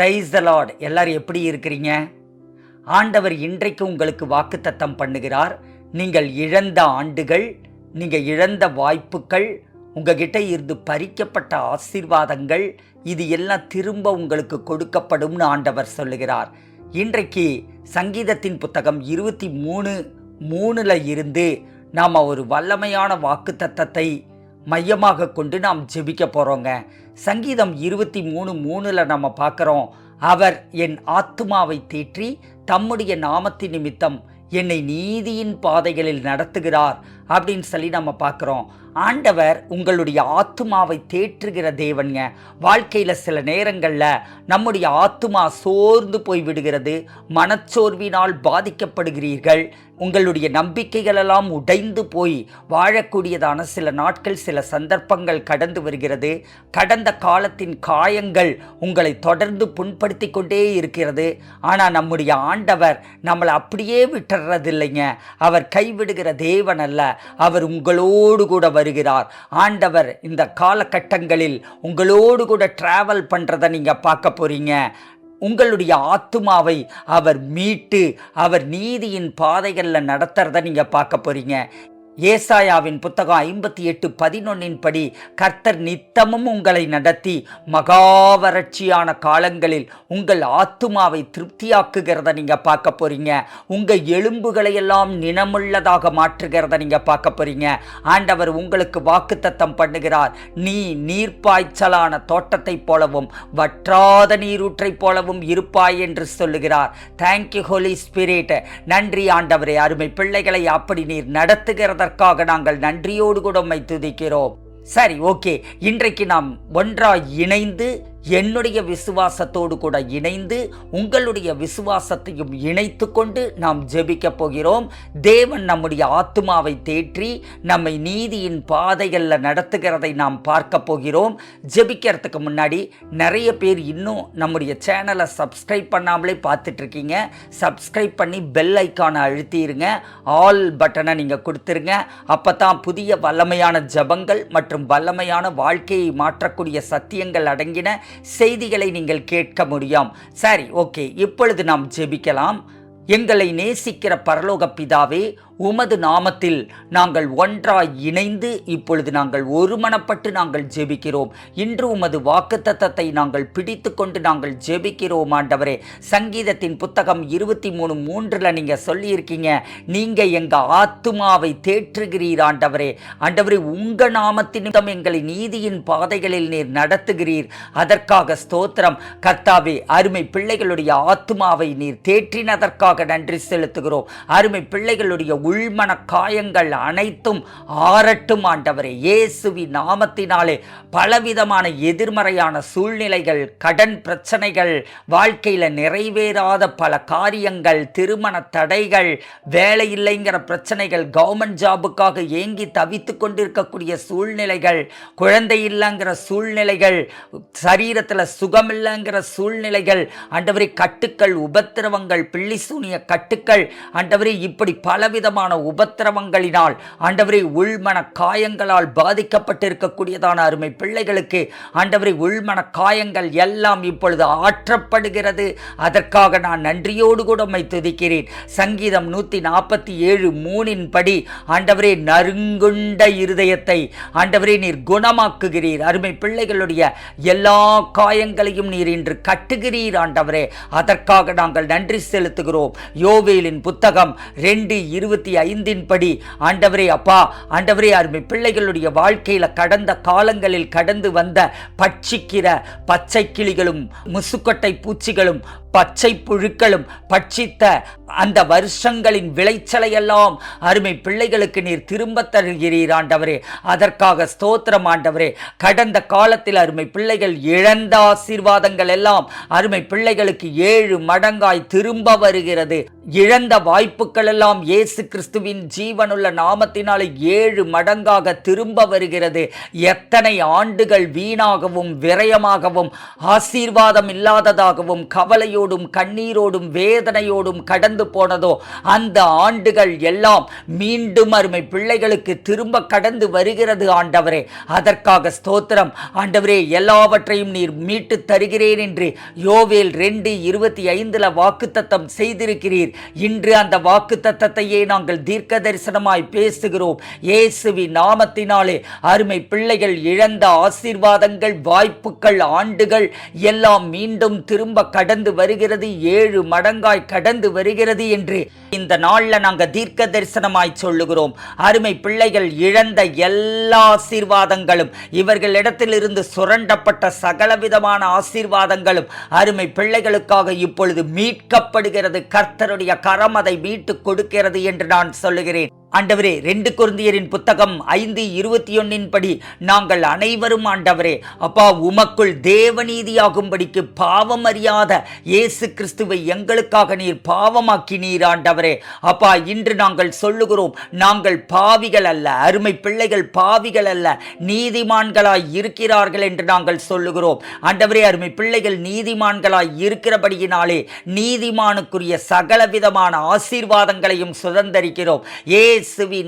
Praise the Lord எல்லாரும் எப்படி இருக்கிறீங்க? ஆண்டவர் இன்றைக்கு உங்களுக்கு வாக்குத்தத்தம் பண்ணுகிறார். நீங்கள் இழந்த ஆண்டுகள் நீங்கள் இழந்த வாய்ப்புகள் உங்ககிட்ட இருந்து பறிக்கப்பட்ட ஆசீர்வாதங்கள் இது எல்லாம் திரும்ப உங்களுக்கு கொடுக்கப்படும்னு ஆண்டவர் சொல்லுகிறார். இன்றைக்கு சங்கீதத்தின் புத்தகம் இருபத்தி மூணு மூணில் இருந்து நாம் ஒரு வல்லமையான வாக்குத்தத்தத்தை மையமாக கொண்டு நாம் ஜெபிக்க போகிறோங்க சங்கீதம் இருபத்தி மூணு மூணில் நம்ம பார்க்குறோம் அவர் என் ஆத்துமாவை தேற்றி தம்முடைய நாமத்தின் நிமித்தம் என்னை நீதியின் பாதைகளில் நடத்துகிறார் அப்படின்னு சொல்லி நம்ம பார்க்குறோம். ஆண்டவர் உங்களுடைய ஆத்துமாவை தேற்றுகிற தேவனுங்க. வாழ்க்கையில் சில நேரங்களில் நம்முடைய ஆத்துமா சோர்ந்து போய் விடுகிறது மனச்சோர்வினால் பாதிக்கப்படுகிறீர்கள் உங்களுடைய நம்பிக்கைகளெல்லாம் உடைந்து போய் வாழக்கூடியதான சில நாட்கள் சில சந்தர்ப்பங்கள் கடந்து வருகிறது. கடந்த காலத்தின் காயங்கள் உங்களை தொடர்ந்து புண்படுத்தி கொண்டே இருக்கிறது. ஆனால் நம்முடைய ஆண்டவர் நம்மளை அப்படியே விட்டுறதில்லைங்க. அவர் கைவிடுகிற தேவன் அல்ல. அவர் உங்களோடு கூட வருகிறார். ஆண்டவர் இந்த காலகட்டங்களில் உங்களோடு கூட டிராவல் பண்ணுறதை நீங்கள் பார்க்க போகிறீங்க உங்களுடைய ஆத்துமாவை அவர் மீட்டு அவர் நீதியின் பாதைகளில் நடத்துறத நீங்கள் பார்க்க போறீங்க. ஏசாயாவின் புத்தகம் ஐம்பத்தி எட்டு பதினொன்னின் படி கர்த்தர் நித்தமும் உங்களை நடத்தி மகாவறட்சியான காலங்களில் உங்கள் ஆத்துமாவை திருப்தியாக்குகிறத நீங்க பார்க்க போறீங்க. உங்க எலும்புகளை எல்லாம் நினமுள்ளதாக மாற்றுகிறத நீங்க பார்க்க போறீங்க. ஆண்டவர் உங்களுக்கு வாக்குத்தத்தம் பண்ணுகிறார். நீ நீர்ப்பாய்ச்சலான தோட்டத்தைப் போலவும் வற்றாத நீரூற்றைப் போலவும் இருப்பாய் என்று சொல்லுகிறார். தேங்க்யூ ஹோலி ஸ்பிரிட் நன்றி ஆண்டவரே. அருமை பிள்ளைகளை அப்படி நீர் அதற்காக நாங்கள் நன்றியோடு கூட உம்மை துதிக்கிறோம். சரி ஓகே. இன்றைக்கு நாம் ஒன்றாய் இணைந்து என்னுடைய விசுவாசத்தோடு கூட இணைந்து உங்களுடைய விசுவாசத்தையும் இணைத்து கொண்டு நாம் ஜெபிக்க போகிறோம். தேவன் நம்முடைய ஆத்மாவை தேற்றி நம்மை நீதியின் பாதைகளில் நடத்துகிறதை நாம் பார்க்க போகிறோம். ஜெபிக்கிறதுக்கு முன்னாடி நிறைய பேர் இன்னும் நம்முடைய சேனலை சப்ஸ்கிரைப் பண்ணாமலே பார்த்துட்டு இருக்கீங்க சப்ஸ்கிரைப் பண்ணி பெல் ஐக்கானை அழுத்திடுங்க ஆல் பட்டனை நீங்கள் கொடுத்துருங்க. அப்போ தான் புதிய வல்லமையான ஜபங்கள் மற்றும் வல்லமையான வாழ்க்கையை மாற்றக்கூடிய சத்தியங்கள் அடங்கின செய்திகளை நீங்கள் கேட்க முடியும். சரி ஓகே. இப்பொழுது நாம் ஜெபிக்கலாம். எங்களை நேசிக்கிற பரலோக பிதாவே உமது நாமத்தில் நாங்கள் ஒன்றாய் இணைந்து இப்பொழுது நாங்கள் ஒருமனப்பட்டு நாங்கள் ஜெபிக்கிறோம். இன்று உமது வாக்குத்தத்தத்தை நாங்கள் பிடித்து கொண்டு நாங்கள் ஜெபிக்கிறோம் ஆண்டவரே. சங்கீதத்தின் புத்தகம் இருபத்தி மூணு மூன்றில் நீங்கள் சொல்லியிருக்கீங்க நீங்கள் எங்கள் ஆத்துமாவை தேற்றுகிறீர் ஆண்டவரே. ஆண்டவரே உங்கள் நாமத்தினிடம் எங்களை நீதியின் பாதைகளில் நீர் நடத்துகிறீர். அதற்காக ஸ்தோத்திரம். கர்த்தாவே அருமை பிள்ளைகளுடைய ஆத்துமாவை நீர் தேற்றினதற்காக நன்றி செலுத்துகிறோம். அருமை பிள்ளைகளுடைய உள்மன காயங்கள் அனைத்தும் ஆறட்டும் ஆண்டவரே. இயேசுவி நாமத்தினாலே பலவிதமான எதிர்மறையான சூழ்நிலைகள் கடன் பிரச்சனைகள் வாழ்க்கையில் நிறைவேறாத பல காரியங்கள் திருமண தடைகள் வேலை இல்லைங்கிற பிரச்சனைகள் கவர்மெண்ட் ஜாபுக்காக ஏங்கி தவித்து கொண்டிருக்கக்கூடிய சூழ்நிலைகள் குழந்தை இல்லைங்கிற சூழ்நிலைகள் சரீரத்தில் சுகம் இல்லைங்கிற சூழ்நிலைகள் ஆண்டவரை கட்டுக்கள் உபத்திரவங்கள் பிள்ளி சூனிய கட்டுக்கள் ஆண்டவரை இப்படி பலவிதமான உபத்திரவங்களினால் ஆண்டவரை உள்மன காயங்களால் பாதிக்கப்பட்டிருக்கக்கூடியதான அருமை பிள்ளைகளுக்கு ஆண்டவரை உள்மன காயங்கள் எல்லாம் இப்பொழுது ஆற்றப்படுகிறது. அதற்காக நான் நன்றியோடு கூட உம்மை துதிக்கிறேன். சங்கீதம் நூற்றி நாற்பத்தி ஏழு மூணின் படி ஆண்டவரே நறுங்குண்ட இருதயத்தை ஆண்டவரே நீர் குணமாக்குகிறீர். அருமை பிள்ளைகளுடைய எல்லா காயங்களையும் நீர் இன்று கட்டுகிறீர் ஆண்டவரே. அதற்காக நாங்கள் நன்றி செலுத்துகிறோம். யோவேலின் புத்தகம் ரெண்டு இருபத்தி ஐந்தின் படி ஆண்டவரே அப்பா ஆண்டவரே அருமை பிள்ளைகளுடைய வாழ்க்கையில் கடந்த காலங்களில் கடந்து வந்த பட்சிக்கிற பச்சை கிளிகளும் முசுக்கொட்டை பூச்சிகளும் பச்சை புழுக்களும் பட்சித்த அந்த வருஷங்களின் விளைச்சலையெல்லாம் அருமை பிள்ளைகளுக்கு நீர் திரும்ப தருகிறீர் ஆண்டவரே. அதற்காக ஸ்தோத்திரம் ஆண்டவரே. கடந்த காலத்தில் அருமை பிள்ளைகள் இழந்த ஆசீர்வாதங்கள் எல்லாம் அருமை பிள்ளைகளுக்கு ஏழு மடங்காய் திரும்ப வருகிறது. இழந்த வாய்ப்புகள் எல்லாம் இயேசு கிறிஸ்துவின் ஜீவனுள்ள நாமத்தினாலே ஏழு மடங்காக திரும்ப வருகிறது. எத்தனை ஆண்டுகள் வீணாகவும் விரயமாகவும் ஆசீர்வாதம் இல்லாததாகவும் கவலையோடும் கண்ணீரோடும் வேதனையோடும் கடந்து போனதோ அந்த ஆண்டுகள் எல்லாம் மீண்டும் அருமை பிள்ளைகளுக்கு திரும்ப கடந்து வருகிறது ஆண்டவரே. அதற்காக ஸ்தோத்திரம். ஆண்டவரே எல்லாவற்றையும் நீர் மீட்டு தருகிறேன் என்று யோவேல் ரெண்டு இருபத்தி ஐந்தில் வாக்குத்தத்தம் செய்திருக்கிறீர். இன்று அந்த வாக்கு தத்தத்தையே நாங்கள் தீர்க்க தரிசனமாய் பேசுகிறோம். இயேசுவி நாமத்தினாலே அருமை பிள்ளைகள் இழந்த ஆசீர்வாதங்கள் வாய்ப்புகள் ஆண்டுகள் எல்லாம் மீண்டும் திரும்ப கடந்து வருகிறது. ஏழு மடங்காய் கடந்து வருகிறது என்று இந்த நாள்ல நாங்க தீர்க்க தரிசனமாய் சொல்லுகிறோம். அருமை பிள்ளைகள் இழந்த எல்லா ஆசீர்வாதங்களும் இவர்களிடத்திலிருந்து சுரண்டப்பட்ட சகலவிதமான ஆசீர்வாதங்களும் அருமை பிள்ளைகளுக்காக இப்பொழுது மீட்கப்படுகிறது. கர்த்தருடைய கரம் அதை மீட்டு கொடுக்கிறது என்று நான் சொல்லுகிறேன். ஆண்டவரே ரெண்டு குருந்தியரின் புத்தகம் ஐந்து இருபத்தி ஒன்னின் படி நாங்கள் அனைவரும் ஆண்டவரே அப்பா உமக்குள் தேவநீதியாகும்படிக்கு பாவம் அறியாத இயேசு கிறிஸ்துவை எங்களுக்காக நீர் பாவமாக்கி நீர் ஆண்டவரே. அப்பா இன்று நாங்கள் சொல்லுகிறோம் நாங்கள் பாவிகள் அல்ல அருமை பிள்ளைகள் பாவிகள் அல்ல நீதிமான்களாய் இருக்கிறார்கள் என்று நாங்கள் சொல்லுகிறோம். ஆண்டவரே அருமை பிள்ளைகள் நீதிமான்களாய் இருக்கிறபடியினாலே நீதிமானுக்குரிய சகல சகலவிதமான ஆசீர்வாதங்களையும் சுதந்திரிக்கிறோம். ஏ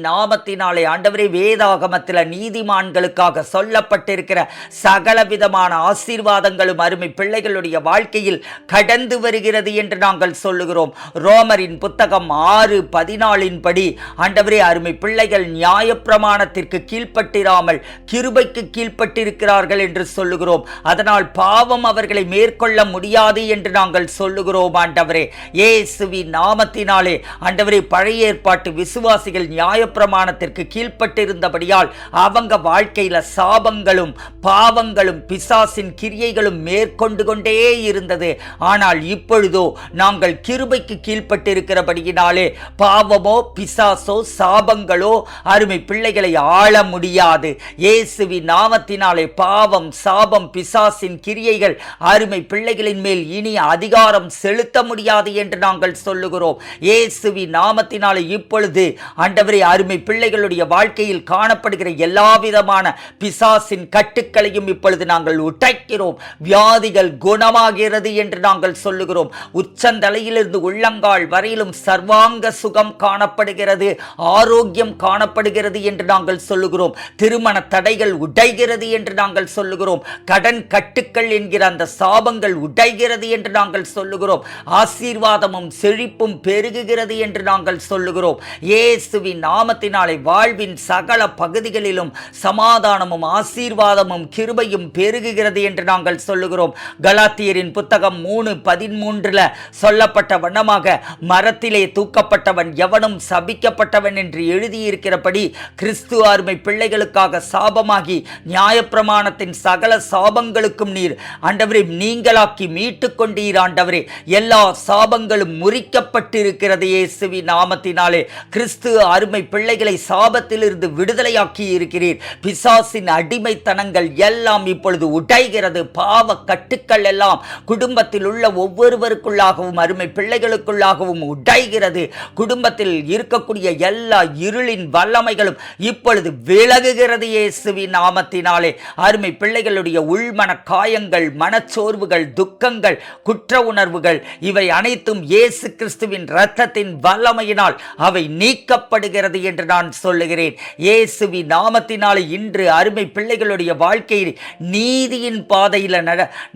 நாமத்தினாலே ஆண்டவரே வேதாகமத்தில் நீதிமான்களுக்காக சொல்லப்பட்டிருக்கிற சகலவிதமான ஆசீர்வாதங்களும் அருமை பிள்ளைகளுடைய வாழ்க்கையில் கடந்து வருகிறது என்று நாங்கள் சொல்லுகிறோம். ரோமரின் புத்தகம் ஆறு பதினாலின் படி ஆண்டவரே அருமை பிள்ளைகள் நியாயப்பிரமாணத்திற்கு கீழ்ப்பட்டிராமல் கிருபைக்கு கீழ்ப்பட்டிருக்கிறார்கள் என்று சொல்லுகிறோம். அதனால் பாவம் அவர்களை மேற்கொள்ள முடியாது என்று நாங்கள் சொல்லுகிறோம் ஆண்டவரே. இயேசுவி நாமத்தினாலே ஆண்டவரே பழைய ஏற்பாட்டு விசுவாசிகள் நியாயப்பிரமாணத்திற்கு கீழ்ப்பட்டிருந்தபடியால் அவங்க வாழ்க்கையில சாபங்களும் பாவங்களும் பிசாசின் கிரியைகளும் மேற்கொண்டு கொண்டே இருந்தது. ஆனால் இப்பொழுதோ நாங்கள் கிருபைக்கு கீழ்ப்பட்டிருக்கிறபடியினாலே பாவமோ பிசாசோ சாபங்களோ அருமை பிள்ளைகளை ஆள முடியாது. இயேசுவி நாமத்தினாலே பாவம் சாபம் பிசாசின் கிரியைகள் அருமை பிள்ளைகளின் மேல் இனி அதிகாரம் செலுத்த முடியாது என்று நாங்கள் கொள்ளுகிறோம் இயேசுவி நாமத்தினாலே இப்பொழுது ஆண்டவரே அருமை பிள்ளைகளுடைய வாழ்க்கையில் காணப்படுகிற எல்லா விதமான பிசாசின் கட்டுக்களையும் இப்பொழுது நாங்கள் உடைக்கிறோம். வியாதிகள் குணமாகிறது என்று நாங்கள் சொல்லுகிறோம். உச்சந்தலையிலிருந்து உள்ளங்கால் வரையிலும் சர்வாங்க சுகம் காணப்படுகிறது ஆரோக்கியம் காணப்படுகிறது என்று நாங்கள் சொல்லுகிறோம். திருமண தடைகள் உடைகிறது என்று நாங்கள் சொல்லுகிறோம். கடன் கட்டுக்கள் என்கிற அந்த சாபங்கள் உடைகிறது என்று நாங்கள் சொல்லுகிறோம். ஆசீர்வாதமும் செழிப்பும் பெருகுகிறது என்று நாங்கள் சொல்லுகிறோம். இயேசுவின் நாமத்தினாலே வாழ்வின் சகல பகுதிகளிலும் சமாதானமும் ஆசீர்வாதமும் கிருபையும் பெருகுகிறது என்று நாங்கள் சொல்லுகிறோம். கலாத்தியரின் புத்தகம் மூணு பதிமூன்றில் சொல்லப்பட்ட வண்ணமாக மரத்திலே தூக்கப்பட்டவன் எவனும் சபிக்கப்பட்டவன் என்று எழுதியிருக்கிறபடி கிறிஸ்து அருமை பிள்ளைகளுக்காக சாபமாகி நியாயப்பிரமாணத்தின் சகல சாபங்களுக்கும் நீர் ஆண்டவரை நீங்களாக்கி மீட்டு கொண்டீர் ஆண்டவரே. எல்லா சாபங்களும் முறிக்க எழுதப்பட்டிருக்கிறது இயேசுவி நாமத்தினாலே. கிறிஸ்து அருமை பிள்ளைகளை சாபத்திலிருந்து விடுதலையாக்கி இருக்கிறீர். பிசாசின் அடிமைத்தனங்கள் எல்லாம் இப்பொழுது உடைகிறது. பாவ கட்டுக்கள் எல்லாம் குடும்பத்தில் உள்ள ஒவ்வொருவருக்குள்ளாகவும் அருமை பிள்ளைகளுக்குள்ளாகவும் உடைகிறது. குடும்பத்தில் இருக்கக்கூடிய எல்லா இருளின் வல்லமைகளும் இப்பொழுது விலகுகிறது இயேசுவி நாமத்தினாலே. அருமை பிள்ளைகளுடைய உள்மன காயங்கள் மனச்சோர்வுகள் துக்கங்கள் குற்ற உணர்வுகள் இவை அனைத்தும் இயேசு கிறிஸ்துவின் இரத்தத்தின் வல்லமையினால் அவை நீக்கப்படுகிறது என்று நான் சொல்லுகிறேன். இயேசுவி நாமத்தினால் இன்று அருமை பிள்ளைகளுடைய வாழ்க்கையில் நீதியின் பாதையில்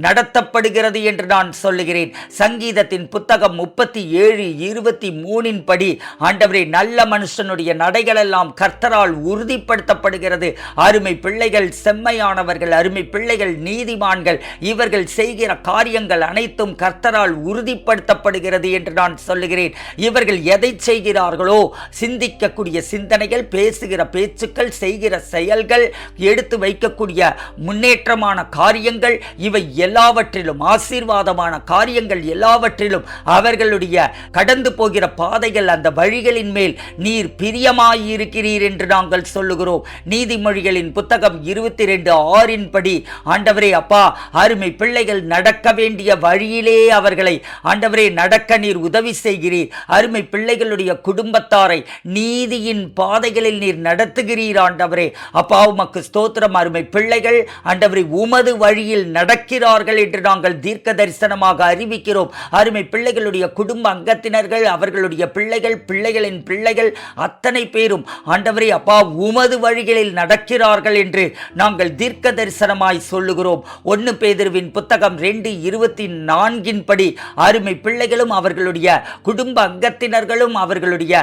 நடத்தப்படுகிறது என்று நான் சொல்லுகிறேன். சங்கீதத்தின் புத்தகம் முப்பத்தி ஏழு இருபத்தி மூணின் படி ஆண்டவரே நல்ல மனுஷனுடைய நடைகளெல்லாம் கர்த்தரால் உறுதிப்படுத்தப்படுகிறது. அருமை பிள்ளைகள் செம்மையானவர்கள் அருமை பிள்ளைகள் நீதிமான்கள் இவர்கள் செய்கிற காரியங்கள் அனைத்தும் கர்த்தரால் உறுதிப்படுத்தப்படுகிறது என்று நான் சொல்லுகிறேன். இவர்கள் எதை செய்கிறார்களோ சிந்திக்கக்கூடிய சிந்தனைகள் பேசுகிற பேச்சுக்கள் செய்கிற செயல்கள் எடுத்து வைக்கக்கூடிய முன்னேற்றமான காரியங்கள் இவை எல்லாவற்றிலும் ஆசீர்வாதமான காரியங்கள் எல்லாவற்றிலும் அவர்களுடைய கடந்து போகிற பாதைகள் அந்த வழிகளின் மேல் நீர் பிரியமாயிருக்கிறீர் என்று நாங்கள் சொல்லுகிறோம். நீதிமொழிகளின் புத்தகம் இருபத்தி ரெண்டு ஆறின் படி ஆண்டவரே அப்பா அருமை பிள்ளைகள் நடக்க வேண்டிய வழியிலே அவர்களை ஆண்டவரே நடக்க நீர் உதவி உதவி செய்கிறீர். அருமை பிள்ளைகளுடைய குடும்பத்தாரை நீதியின் பாதைகளில் நீர் நடத்துகிறீர் ஆண்டவரே. அப்பா உமக்கு ஸ்தோத்திரம். அருமை பிள்ளைகள் ஆண்டவரை உமது வழியில் நடக்கிறார்கள் என்று நாங்கள் தீர்க்க தரிசனமாக அறிவிக்கிறோம். அருமை பிள்ளைகளுடைய குடும்ப அங்கத்தினர்கள் அவர்களுடைய பிள்ளைகள் பிள்ளைகளின் பிள்ளைகள் அத்தனை பேரும் ஆண்டவரே அப்பா உமது வழிகளில் நடக்கிறார்கள் என்று நாங்கள் தீர்க்க தரிசனமாய் சொல்லுகிறோம். ஒன்று பேதிருவின் புத்தகம் ரெண்டு இருபத்தி நான்கின் படி அருமை பிள்ளைகளும் அவர்களுடைய குடும்ப அங்கத்தினர்களும் அவர்களுடைய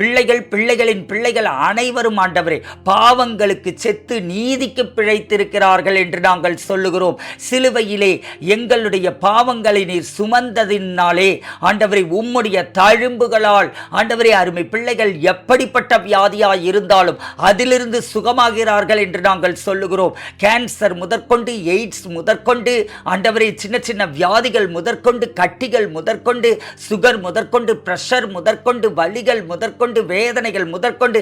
பிள்ளைகள் பிள்ளைகளின் பிள்ளைகள் அனைவரும் ஆண்டவரே பாவங்களுக்கு செத்து நீதிக்கு பிழைத்திருக்கிறார்கள் என்று நாங்கள் சொல்லுகிறோம். சிலுவையிலே எங்களுடைய பாவங்களை நீர் சுமந்ததினாலே ஆண்டவரை உம்முடைய தழும்புகளால் ஆண்டவரே அருமை பிள்ளைகள் எப்படிப்பட்ட வியாதியாய் இருந்தாலும் அதிலிருந்து சுகமாகிறார்கள் என்று நாங்கள் சொல்லுகிறோம். கேன்சர் முதற்கொண்டு எய்ட்ஸ் முதற்கொண்டு ஆண்டவரை சின்ன சின்ன வியாதிகள் முதற்கொண்டு கட்டிகள் முதற்கொண்டு சுகர் முதற்கொண்டு பிரஷர் முதற்கொண்டு வலிகள் முதற்கொண்டு வேதனைகள் முதற்கொண்டு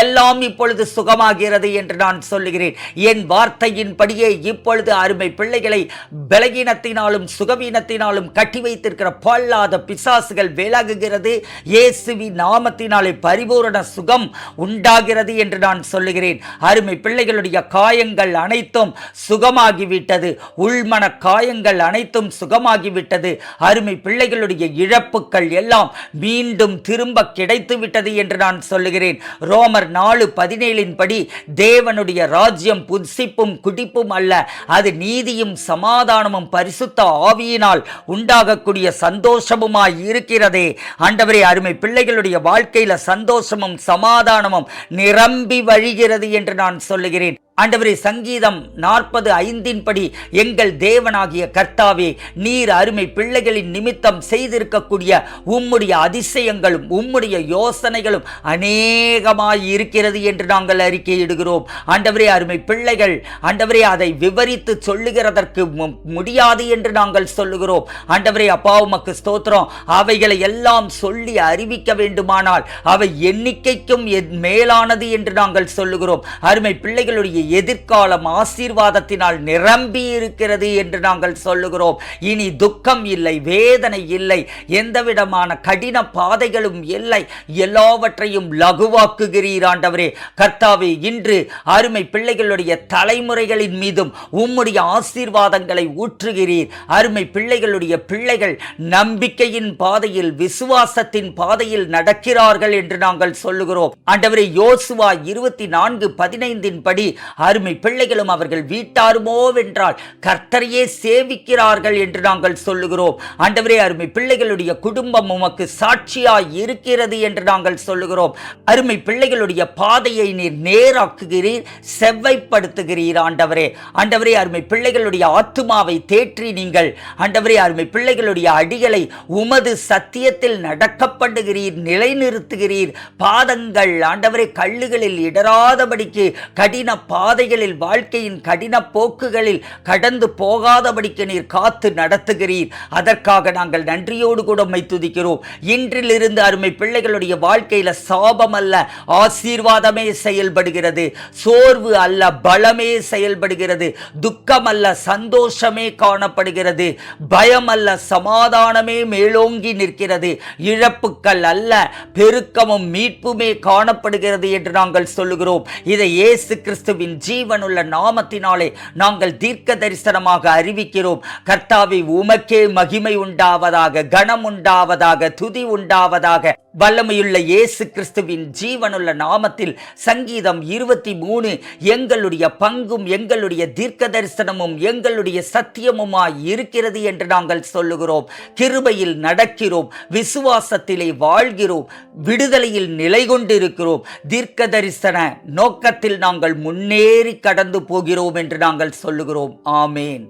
எல்லாம் இப்பொழுது சுகமாகிறது என்று நான் சொல்லுகிறேன். என் வார்த்தையின்படியே இப்பொழுது அருமை பிள்ளைகளை பலகீனத்தினாலும் சுகவீனத்தினாலும் கட்டி வைத்திருக்கிற பொல்லாத பிசாசுகள் விலகுகிறது. இயேசுவி நாமத்தினாலே பரிபூரண சுகம் உண்டாகிறது என்று நான் சொல்லுகிறேன். அருமை பிள்ளைகளுடைய காயங்கள் அனைத்தும் சுகமாகிவிட்டது. உள்மன காயங்கள் அனைத்தும் சுகமாகிவிட்டது. அருமை பிள்ளைகளுடைய இழ இழப்புகள் எல்லாம் மீண்டும் திரும்ப கிடைத்துவிட்டது என்று நான் சொல்லுகிறேன். ரோமர் நாலு பதினேழின் படி தேவனுடைய ராஜ்யம் புசிப்பும் குடிப்பும் அல்ல. அது நீதியும் சமாதானமும் பரிசுத்த ஆவியினால் உண்டாகக்கூடிய சந்தோஷமுமாய் இருக்கிறதே. ஆண்டவரே அருமை பிள்ளைகளுடைய வாழ்க்கையில சந்தோஷமும் சமாதானமும் நிரம்பி வழிகிறது என்று நான் சொல்லுகிறேன். ஆண்டவரே சங்கீதம் நாற்பது ஐந்தின் படி எங்கள் தேவனாகிய கர்த்தாவே நீர் அருமை பிள்ளைகளின் நிமித்தம் செய்திருக்கக்கூடிய உம்முடைய அதிசயங்களும் உம்முடைய யோசனைகளும் அநேகமாய் இருக்கிறது என்று நாங்கள் அறிக்கையிடுகிறோம். ஆண்டவரே அருமை பிள்ளைகள் ஆண்டவரே அதை விவரித்து சொல்லுகிறதற்கு மு- முடியாது என்று நாங்கள் சொல்லுகிறோம். ஆண்டவரே அப்பா உமக்கு ஸ்தோத்திரம். அவைகளை எல்லாம் சொல்லி அறிவிக்க வேண்டுமானால் அவை எண்ணிக்கைக்கும் மேலானது என்று நாங்கள் சொல்லுகிறோம். அருமை பிள்ளைகளுடைய எதிர்காலம் ஆசீர்வாதத்தினால் நிரம்பி இருக்கிறது என்று நாங்கள் சொல்லுகிறோம். இனி துக்கம் இல்லை வேதனை இல்லை எந்தவிதமான கடின பாதைகளும் இல்லை. எல்லாவற்றையும் லகுவாக்குகிறீர் ஆண்டவரே. கர்த்தாவே இன்று அருமை பிள்ளைகளுடைய தலைமுறைகளின் மீதும் உம்முடைய ஆசீர்வாதங்களை ஊற்றுகிறீர். அருமை பிள்ளைகளுடைய பிள்ளைகள் நம்பிக்கையின் பாதையில் விசுவாசத்தின் பாதையில் நடக்கிறார்கள் என்று நாங்கள் சொல்லுகிறோம். ஆண்டவரே யோசுவா இருபத்தி நான்கு பதினைந்தின் படி அருமை பிள்ளைகளும் அவர்கள் வீட்டாருமோ வென்றால் கர்த்தரையே சேவிக்கிறார்கள் என்று நாங்கள் சொல்லுகிறோம். ஆண்டவரே அருமை பிள்ளைகளுடைய குடும்பம் உமக்கு சாட்சியாய் இருக்கிறது என்று நாங்கள் சொல்லுகிறோம். அருமை பிள்ளைகளுடைய பாதையை நீர் நேராக்குகிறீர் செவ்வைப்படுத்துகிறீர் ஆண்டவரே. ஆண்டவரே அருமை பிள்ளைகளுடைய ஆத்துமாவை தேற்றி நீங்கள் ஆண்டவரே அருமை பிள்ளைகளுடைய அடிகளை உமது சத்தியத்தில் நடக்க பண்ணுகிறீர் நிலைநிறுத்துகிறீர். பாதங்கள் ஆண்டவரே கல்லுகளில் இடராதபடிக்கு கடின பா பாதைகளில் வாழ்க்கையின் கடின போக்குகளில் கடந்து போகாதபடிக்கு நீர் காத்து நடத்துகிறீர். அதற்காக நாங்கள் நன்றியோடு கூட உம்மை துதிக்கிறோம். இன்றிலிருந்து அருமை பிள்ளைகளுடைய வாழ்க்கையில் சாபம் அல்ல ஆசீர்வாதமே செயல்படுகிறது. சோர்வு அல்ல பலமே செயல்படுகிறது. துக்கம் அல்ல சந்தோஷமே காணப்படுகிறது. பயம் அல்ல சமாதானமே மேலோங்கி நிற்கிறது. இழப்புக்கள் அல்ல பெருக்கமும் மீட்புமே காணப்படுகிறது என்று நாங்கள் சொல்லுகிறோம். இதை இயேசு கிறிஸ்துவின் ஜீவனுள்ள நாமத்தினாலே நாங்கள் தீர்க்க தரிசனமாக அறிவிக்கிறோம். கர்த்தாவை உமக்கே மகிமை உண்டாவதாக கனம் உண்டாவதாக துதி உண்டாவதாக வல்லமையுள்ள இயேசு கிறிஸ்துவின் ஜீவனுள்ள நாமத்தில் சங்கீதம் இருபத்தி மூணு எங்களுடைய பங்கும் எங்களுடைய தீர்க்க தரிசனமும் எங்களுடைய சத்தியமுமாய் இருக்கிறது என்று நாங்கள் சொல்லுகிறோம். கிருபையில் நடக்கிறோம் விசுவாசத்திலே வாழ்கிறோம் விடுதலையில் நிலை கொண்டிருக்கிறோம் தீர்க்க தரிசன நோக்கத்தில் நாங்கள் முன்னே முன்னேறி கடந்து போகிறோம் என்று நாங்கள் சொல்லுகிறோம். ஆமேன்.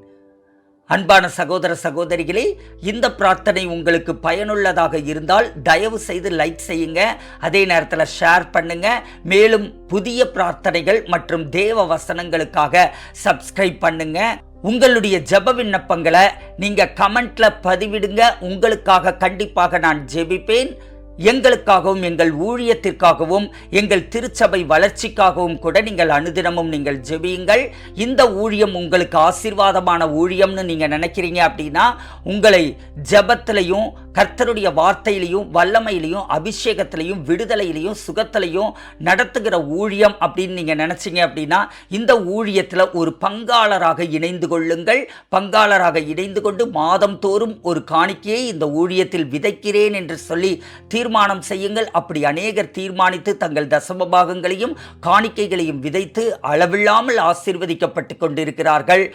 அன்பான சகோதர சகோதரிகளே இந்த பிரார்த்தனை உங்களுக்கு பயனுள்ளதாக இருந்தால் தயவு செய்து லைக் செய்யுங்க. அதே நேரத்தில் ஷேர் பண்ணுங்க. மேலும் புதிய பிரார்த்தனைகள் மற்றும் தேவ வசனங்களுக்காக சப்ஸ்கிரைப் பண்ணுங்க. உங்களுடைய ஜெப விண்ணப்பங்களை நீங்கள் கமெண்ட்ல பதிவிடுங்க. உங்களுக்காக கண்டிப்பாக நான் ஜெபிப்பேன். எங்களுக்காகவும் எங்கள் ஊழியத்திற்காகவும் எங்கள் திருச்சபை வளர்ச்சிக்காகவும் கூட நீங்கள் அனுதினமும் நீங்கள் ஜெபியுங்கள். இந்த ஊழியம் உங்களுக்கு ஆசீர்வாதமான ஊழியம்னு நீங்கள் நினைக்கிறீங்க அப்படின்னா உங்களை ஜபத்திலையும் கர்த்தருடைய வார்த்தையிலையும் வல்லமையிலையும் அபிஷேகத்திலையும் விடுதலையிலையும் சுகத்திலையும் நடத்துகிற ஊழியம் அப்படின்னு நீங்கள் நினச்சிங்க அப்படின்னா இந்த ஊழியத்தில் ஒரு பங்காளராக இணைந்து கொள்ளுங்கள். பங்காளராக இணைந்து கொண்டு மாதம் தோறும் ஒரு காணிக்கையை இந்த ஊழியத்தில் விதைக்கிறேன் என்று சொல்லி தீர்மானம் செய்யுங்கள். அப்படி அநேகர் தீர்மானித்து தங்கள் தசம பாகங்களையும் காணிக்கைகளையும் விதைத்து அளவில்லாமல் ஆசீர்வதிக்கப்பட்டு கொண்டிருக்கிறார்கள்.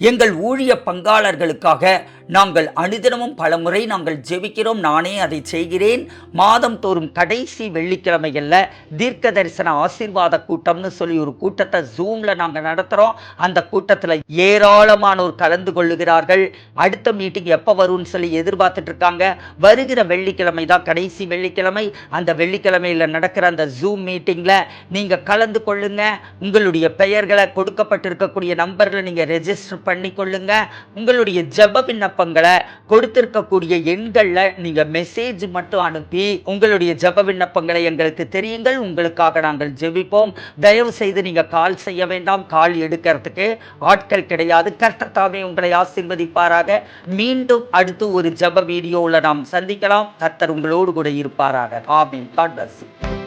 எங்கள் ஊழிய பங்காளர்களுக்காக நாங்கள் அனுதினமும் பலமுறை நாங்கள் ஜெபிக்கிறோம். நானே அதை செய்கிறேன். மாதம் தோறும் கடைசி வெள்ளிக்கிழமைகளில் தீர்க்க தரிசன ஆசீர்வாத கூட்டம்னு சொல்லி ஒரு கூட்டத்தை ஜூமில் நாங்கள் நடத்துகிறோம் அந்த கூட்டத்தில் ஏராளமானோர் கலந்து கொள்ளுகிறார்கள். அடுத்த மீட்டிங் எப்போ வரும்னு சொல்லி எதிர்பார்த்துட்டு இருக்காங்க. வருகிற வெள்ளிக்கிழமை தான் கடைசி வெள்ளிக்கிழமை. அந்த வெள்ளிக்கிழமையில் நடக்கிற அந்த ஜூம் மீட்டிங்கில் நீங்கள் கலந்து கொள்ளுங்கள் உங்களுடைய பெயர்களை கொடுக்கப்பட்டிருக்கக்கூடிய நம்பரில் நீங்கள் ரெஜிஸ்டர் பண்ணி கொள்ளுங்க உங்களுடைய ஜெப விண்ணப்பங்களை கொடுத்திருக்கக்கூடிய எண்களில் நீங்கள் மெசேஜ் மட்டும் அனுப்பி உங்களுடைய ஜப விண்ணப்பங்களை எங்களுக்கு தெரியுங்கள். உங்களுக்காக நாங்கள் ஜெபிப்போம். தயவு செய்து நீங்கள் கால் செய்ய வேண்டாம். கால் எடுக்கிறதுக்கு ஆட்கள் கிடையாது. கர்த்தத்தாவே உங்களை ஆசிர்வதிப்பாராக. மீண்டும் அடுத்து ஒரு ஜெப வீடியோவில் நாம் சந்திக்கலாம். கர்த்தர் உங்களோடு கூட இருப்பாராக. ஆமீன். God bless.